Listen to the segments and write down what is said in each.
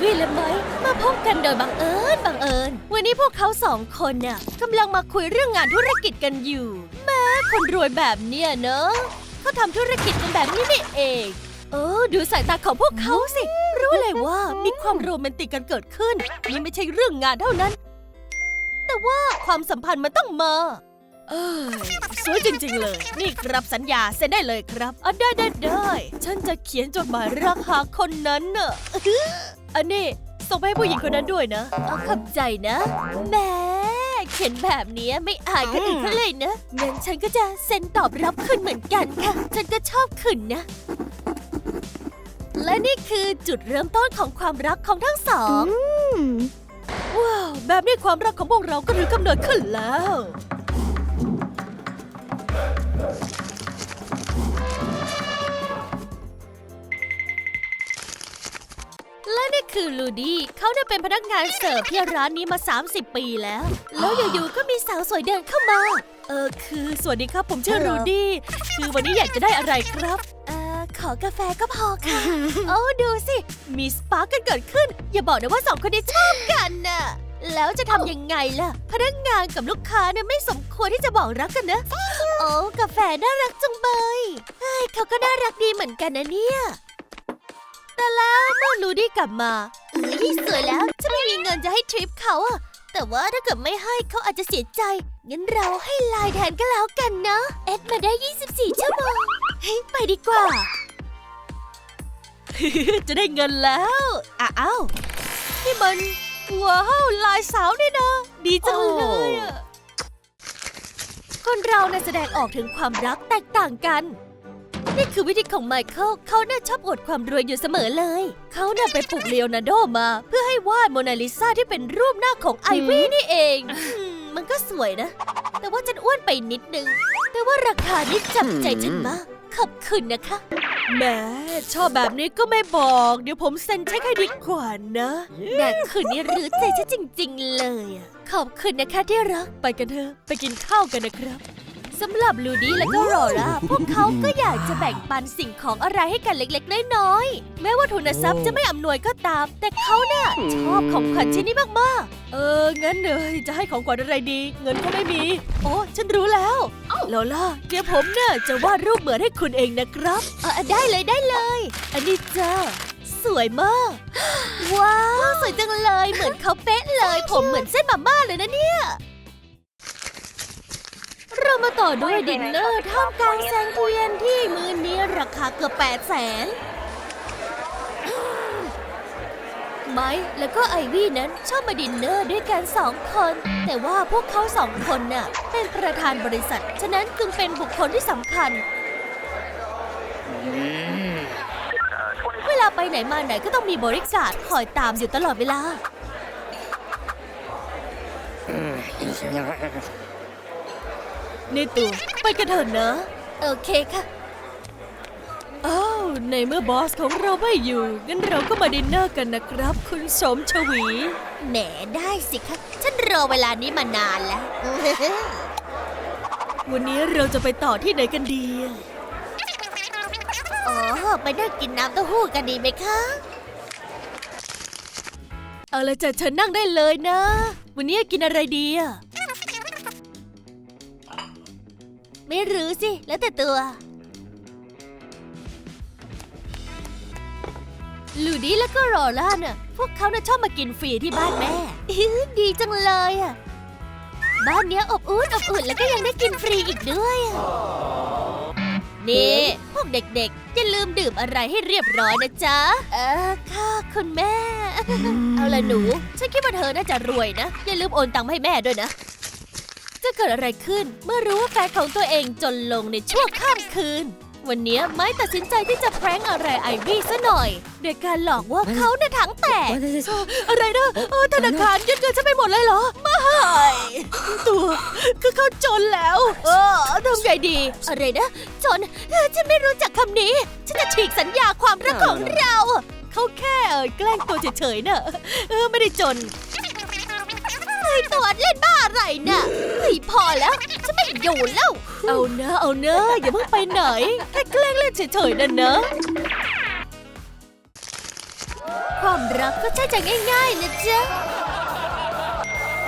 วี่และไม้มาพบกันโดยบังเอิญบังเอิญ วันนี้พวกเขาสองคนน่ะกำลังมาคุยเรื่องงานธุรกิจกันอยู่แม้คนรวยแบบเนี้ยเนอะเขาทำธุรกิจกันแบบนี้นี่เอง เออ ดูสายตาของพวกเขาสิ รู้เลยว่ามีความโรแมนติกกันเกิดขึ้น นี่ไม่ใช่เรื่องงานเท่านั้น แต่ว่าความสัมพันธ์มันต้องมาเอ้ยสวยจริง ๆ เลย นี่ครับสัญญาเซ็นได้เลยครับอะได้ได้ได้ ฉันจะเขียนจดหมายรักหาคนนั้นน่ะ อันนี้ส่งไปให้ผู้หญิงคนนั้นด้วยนะ เอาขับใจนะแหม่เขียนแบบเนี้ยไม่อายคนอื่นเขาเลยนะงั้นฉันก็จะเซ็นตอบรับคุณเหมือนกันค่ะ ฉันก็ชอบคุณนะ และนี่คือจุดเริ่มต้นของความรักของทั้งสอง ว้าว แบบนี้ความรักของพวกเราก็ถือกำเนิดขึ้นแล้ว คือลูดี้เขาเนี่ยเป็นพนักงานเสิร์ฟที่ร้านนี้มา 30 ปีแล้ว แล้วอยู่ๆก็มีสาวสวยเดินเข้ามา เออคือสวัสดีครับผมชื่อฮัลโหลลูดี้คือวันนี้อยากจะได้อะไรครับ เอ่อขอกาแฟก็พอค่ะ โอ้ดูสิ มีสปาร์กกันเกิดขึ้น อย่าบอกนะว่าสองคนนี้ชอบกันน่ะแล้วจะทำยังไงล่ะ พนักงานกับลูกค้าเนี่ยไม่สมควรที่จะบอกรักกันนะ โอ้กาแฟน่ารักจังเบยเฮ้ยเขาก็น่ารักดีเหมือนกันนะเนี่ย แต่แล้วเมื่อลูดี้กลับมาเอ้ยสวยแล้วฉันไม่มีเงินจะให้ทริปเขาอะแต่ว่าถ้าเกิดไม่ให้เขาอาจจะเสียใจ งั้นเราให้ไลน์แทนก็แล้วกันนะ เอ็ดมาได้ 24 ชั่วโมงเฮ้ยไปดีกว่า จะได้เงินแล้วอ้าวนี่มัน ว้าวลายสาวนี่นะ ดีจังเลยอะคนเราน่ะแสดงออกถึงความรักแตกต่างกัน นี่คือวิธีของไมเคิลเขาน่าชอบอวดความรวยอยู่เสมอเลย เขาน่ะไปปลุกเลโอนาร์โดมา เพื่อให้วาดโมนาลิซาที่เป็นรูปหน้าของไอวี่นี่เองอืมมันก็สวยนะ แต่ว่าฉันอ้วนไปนิดนึง แต่ว่าราคานี่จับใจฉันมาก ขอบคุณนะคะ แหมชอบแบบนี้ก็ไม่บอก เดี๋ยวผมเซ็นเช็คให้ดีกว่านะแต่คืนนี้รู้ใจฉันจริง ๆ เลยอะขอบคุณนะคะที่รัก ไปกันเถอะ ไปกินข้าวกันนะครับ สำหรับลูดี้และก็รอร่าพวกเขาก็อยากจะแบ่งปันสิ่งของอะไรให้กันเล็กๆน้อยๆแม้ว่าทุนทรัพย์จะไม่อำนวยก็ตาม แต่เขาน่ะชอบของขวัญชิ้นนี้มากๆ เออ งั้นเลยจะให้ของขวัญอะไรดี เงินก็ไม่มี โอ้ฉันรู้แล้วลอล่าเดี๋ยวผมเนี่ยจะวาดรูปเหมือนให้คุณเองนะครับเออได้เลยได้เลย อันนี้จ้าสวยมาก ว้าว สวยจังเลยเหมือนเขาเป๊ะเลย ผมเหมือนเส้นมาม่าเลยนะเนี่ย เรามาต่อด้วยดินเนอร์ท่ามกลางแสงเทียนที่มือนี้ราคาเกือบแปดแสนไม้แล้วก็ไอวี่นั้นชอบมาดินเนอร์ด้วยกันสองคน แต่ว่าพวกเขาสองคนน่ะเป็นประธานบริษัท ฉะนั้นจึงเป็นบุคคลที่สำคัญ เวลาไปไหนมาไหนก็ต้องมีบริการดคอยตามอยู่ตลอดเวลา นี่ตูไปกันเถอะนะ โอเคค่ะอ้าวในเมื่อบอสของเราไม่อยู่ งั้นเราก็มาดินเนอร์กันนะครับ คุณสมชวี แหนได้สิคะ ฉันรอเวลานี้มานานแล้ว วันนี้เราจะไปต่อที่ไหนกันดี อ๋อ ไปนั่งกินน้ำเต้าหู้กันดีไหมคะ เอาละจ้ะเชิญนั่งได้เลยนะ วันนี้กินอะไรดีอะ ไม่รู้สิ แล้วแต่ตัว ลูดี้แล้วก็รอล่าน่ะ พวกเขาน่ะชอบมากินฟรีที่บ้านแม่อื้อดีจังเลยอะ บ้านเนี้ยอบอุ่นอบอุ่นแล้วก็ยังได้กินฟรีอีกด้วยอะนี่ พวกเด็กๆอย่าลืมดื่มอะไรให้เรียบร้อยนะจ๊ะ เออค่ะคุณแม่ เอาละหนู ฉันคิดว่าเธอน่าจะรวยนะ อย่าลืมโอนตังค์มาให้แม่ด้วยนะ จะเกิดอะไรขึ้นเมื่อรู้ว่าแฟนของตัวเองจนลงในช่วงข้ามคืน วันนี้ไม้ตัดสินใจที่จะแพร้งอะไรไอวี่ซะหน่อย โดยการหลอกว่าเขาเนี่ยถังแตก อะไรนะธนาคารยึดเงินฉันไปหมดเลยเหรอ ไม่ตัวคือเขาจนแล้ว เออทำไงดี อะไรนะ จนเออฉันไม่รู้จักคำนี้ ฉันจะฉีกสัญญาความรักของเรา เขาแค่แกล้งตัวเฉยๆน่ะเออไม่ได้จน เฮ้ยตัวเล่นบ้าอะไรน่ะเฮ้ยพอแล้วฉันไม่อยู่แล้ว เอาเนอะเอาเนอะอย่าเพิ่งไปไหน แค่แกล้งเล่นเฉยๆนั่นเนอะความรักก็ใช่จะง่าย ๆ นะจ๊ะ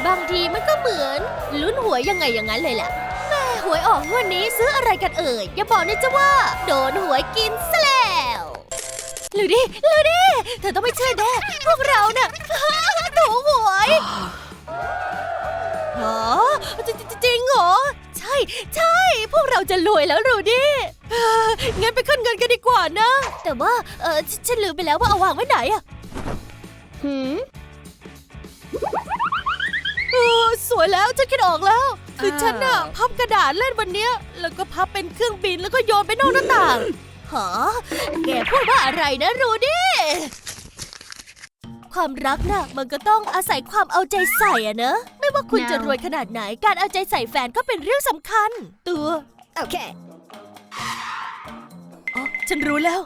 บางทีมันก็เหมือนลุ้นหวยยังไงอย่างนั้นเลยแหละแม่หวยออกงวันนี้ซื้ออะไรกันเอ่ย อย่าบอกนะจ๊ะว่า โดนหวยกินซะแล้วลูดิลูดิเธอต้องไม่เชื่อแน่พวกเราเน่ะถูกหวย ฮะจจจริงเหรอ ใช่ ใช่ พวกเราจะรวยแล้วรูดิเอ้องั้นไปขึ้นเงินกันดีกว่านะ แต่ว่าเออฉฉันลืมไปแล้วว่าเอาวางไว้ไหนอะเออสวยแล้วฉันคิดออกแล้ว คือฉันน่ะพับกระดาษเล่นวันเนี้ยแล้วก็พับเป็นเครื่องบินแล้วก็โยนไปนอกหน้าต่างหอแกพูดว่าอะไรนะรูดี้ความรักน่ะมันก็ต้องอาศัยความเอาใจใส่อะเนอะไม่ ว่าคุณ No. จะรวยขนาดไหน การเอาใจใส่แฟนก็เป็นเรื่องสำคัญ ตัว Okay. อ๋อ ฉันรู้แล้ว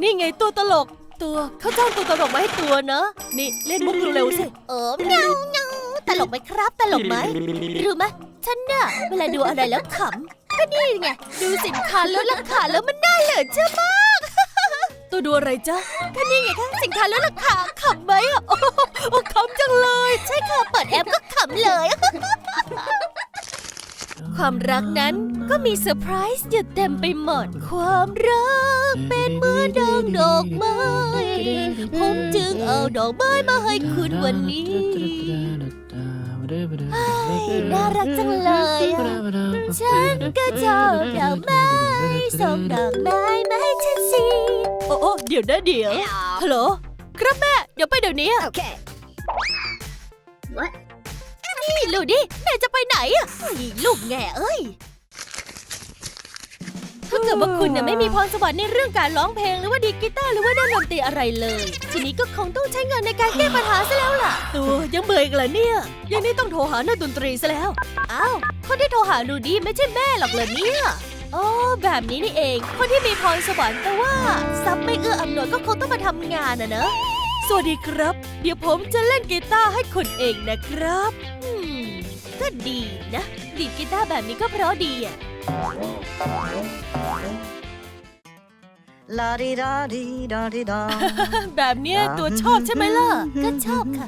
นี่ไงตัวตลก ตัวเขาจ้างตัวตลกมาให้ตัวเนอะ นี่เล่นมุกเร็วๆสิ เออเงาเงาตลกไหมครับ ตลกไหม รู้ไหมฉันน่ะเวลาดูอะไรแล้วขำ ก็นี่ไง ดูสินค้าลดราคาแล้วมันน่าเหลือเชื่อมาก ตัวดูอะไรจ๊ะก็นี่ไงทั้งสินค้าลดราคาขำไหมอะโอ้โอ้ขำจังเลย ใช่ค่ะ เปิดแอปก็ขำเลย ความรักนั้นก็มีเซอร์ไพรส์อยู่เต็มไปหมด ความรักเป็นเหมือนดังดอกไม้ ผมจึงเอาดอกไม้มาให้คุณวันนี้ น่ารักจังเลยอะฉันก็ชอบดอกไม้ส่งดอกไม้มาให้ฉันสิ โอ้โอ้เดี๋ยวนะเดี๋ยว ฮัลโหล ครับแม่ เดี๋ยวไปเดี๋ยวนี้ Okay. นี่ลูดิแม่จะไปไหนอะเฮ้ยลูกแง่เอ้ย ถ้าเกิดว่าคุณเนี่ยไม่มีพรสวรรค์ในเรื่องการร้องเพลงหรือว่าดีดกีตาร์หรือว่าด้านดนตรีอะไรเลย ทีนี้ก็คงต้องใช้เงินในการแก้ปัญหาซะแล้วล่ะ ตัวยังเบื่ออีกเหรอเนี่ย ยังนี่ต้องโทรหานักดนตรีซะแล้ว อ้าว คนที่โทรหาลูดี้ไม่ใช่แม่หรอกเหรอเนี่ย อ๋อแบบนี้นี่เอง คนที่มีพรสวรรค์แต่ว่าซับไม่เอื้ออำนวยก็คงต้องมาทำงานนะเนอะสวัสดีครับ เดี๋ยวผมจะเล่นกีตาร์ให้คุณเองนะครับอืมก็ดีนะ ดีดกีตาร์แบบนี้ก็เพราะดีอะ La di da di da di da. แบบเนี้ยตัวชอบใช่ไหมล่ะ ก็ชอบค่ะ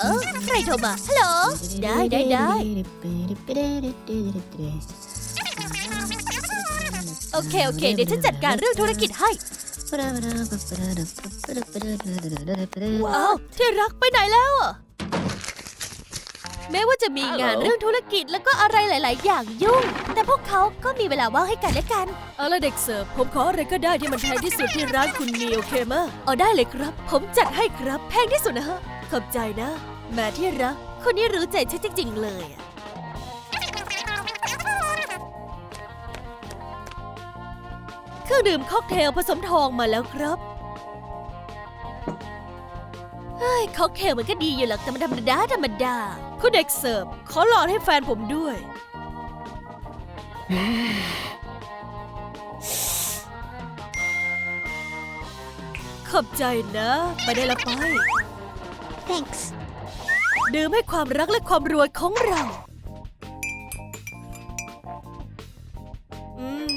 เออใครโทรมาฮัลโหลได้ได้ได้โอเค โอเค เดี๋ยวฉันจัดการเรื่องธุรกิจให้ ว้าวที่รักไปไหนแล้วอะ แม้ว่าจะมีงานเรื่องธุรกิจแล้วก็อะไรหลาย ๆ อย่างยุ่ง แต่พวกเขาก็มีเวลาว่างให้กันและกัน เอาละเด็กเสิร์ฟผมขออะไรก็ได้ที่มันแพงที่สุดที่ร้านคุณมีโอเคมะเอาได้เลยครับ ผมจัดให้ครับแพงที่สุดนะฮะขอบใจนะแม่ที่รักคนนี้รู้ใจฉันจริง ๆ เลยอะเครื่องดื่มค็อกเทลผสมทองมาแล้วครับเฮ้ยค็อกเทลมันก็ดีอยู่หรอกแต่มันธรรมดาธรรมดา คุณเด็กเสิร์ฟขอหลอดให้แฟนผมด้วย ขอบใจนะ ไปได้ละไป Thanks. ดื่มให้ความรักและความรวยของเรา อืม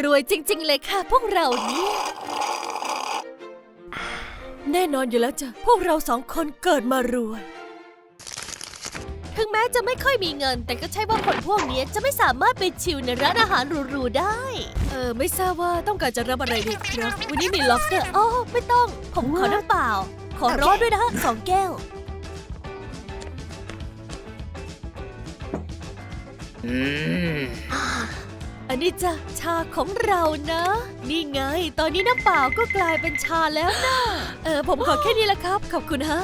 รวยจริง ๆ เลยค่ะ พวกเราเนี่ยแน่นอนอยู่แล้วจ้ะ พวกเราสองคนเกิดมารวย ถึงแม้จะไม่ค่อยมีเงิน แต่ก็ใช่ว่าคนพวกนี้จะไม่สามารถไปชิลในร้านอาหารหรูๆได้ เออ ไม่ทราบว่าต้องการจะรับอะไรดีครับ วันนี้มี lobster อ๋อไม่ต้อง ผมขอน้ำเปล่า ขอร้อนด้วยนะฮะสองแก้ว อันนี้จ้ะชาของเรานะ นี่ไง ตอนนี้น้ำเปล่าก็กลายเป็นชาแล้วนะ เออ ผมขอแค่นี้ละครับ ขอบคุณฮะ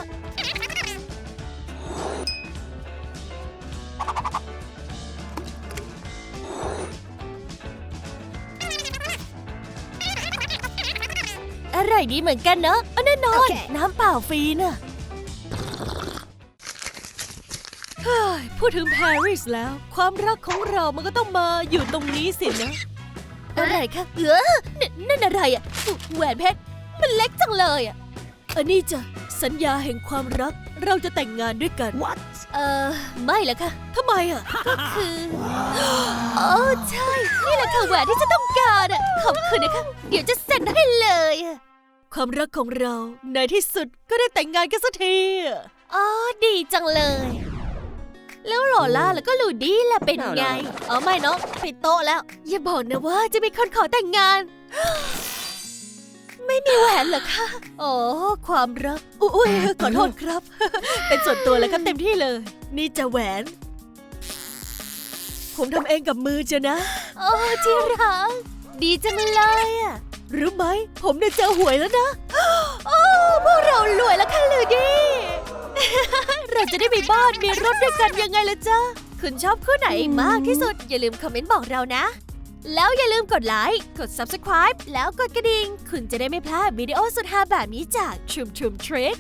อร่อยดีเหมือนกันเนอะเอาแน่นอนโอเคน้ำเปล่าฟรีน่ะเฮ้ยพูดถึงปารีสแล้ว ความรักของเรามันก็ต้องมาอยู่ตรงนี้สินะ อะไรคะเออนั่นนั่นอะไรอะแหวนเพชรมันเล็กจังเลยอะอันนี้จ้ะสัญญาแห่งความรักเราจะแต่งงานด้วยกัน What? เออไม่ละค่ะทำไมอะก็คือ โอ้ใช่ นี่แหละค่ะแหวนที่ฉันต้อง การอะขอบคุณนะคะ เดี๋ยวจะเซ็นให้เลยอะความรักของเราในที่สุดก็ได้แต่งงานกันสักทีอะอ๋อดีจังเลย แล้วโลล่าแล้วก็ลูดี้ล่ะเป็นไง อ๋อไม่เนาะปิดโต๊ะแล้ว อย่าบอกนะว่าจะมีคนขอแต่งงาน ไม่มีแหวนเหรอคะโอ้ความรัก อุ้ยขอโทษครับ เป็นส่วนตัวแล้วครับเต็มที่เลย นี่จะแหวน ผมทำเองกับมือจะนะ โอ้ที่รัก ดีจังเลยอะรู้ไหม ผมเนี่ยเจอหวยแล้วนะโอ้พวกเรารวยแล้วค่ะลูดี้เราจะได้มีบ้านมีรถด้วยกันยังไงล่ะจ๊ะ คุณชอบคู่ไหนมากที่สุด อย่าลืมคอมเมนต์บอกเรานะ แล้วอย่าลืมกดไลค์ กด subscribe แล้วกดกระดิ่ง คุณจะได้ไม่พลาดวิดีโอสุดฮาแบบนี้จาก Trum Trum Trick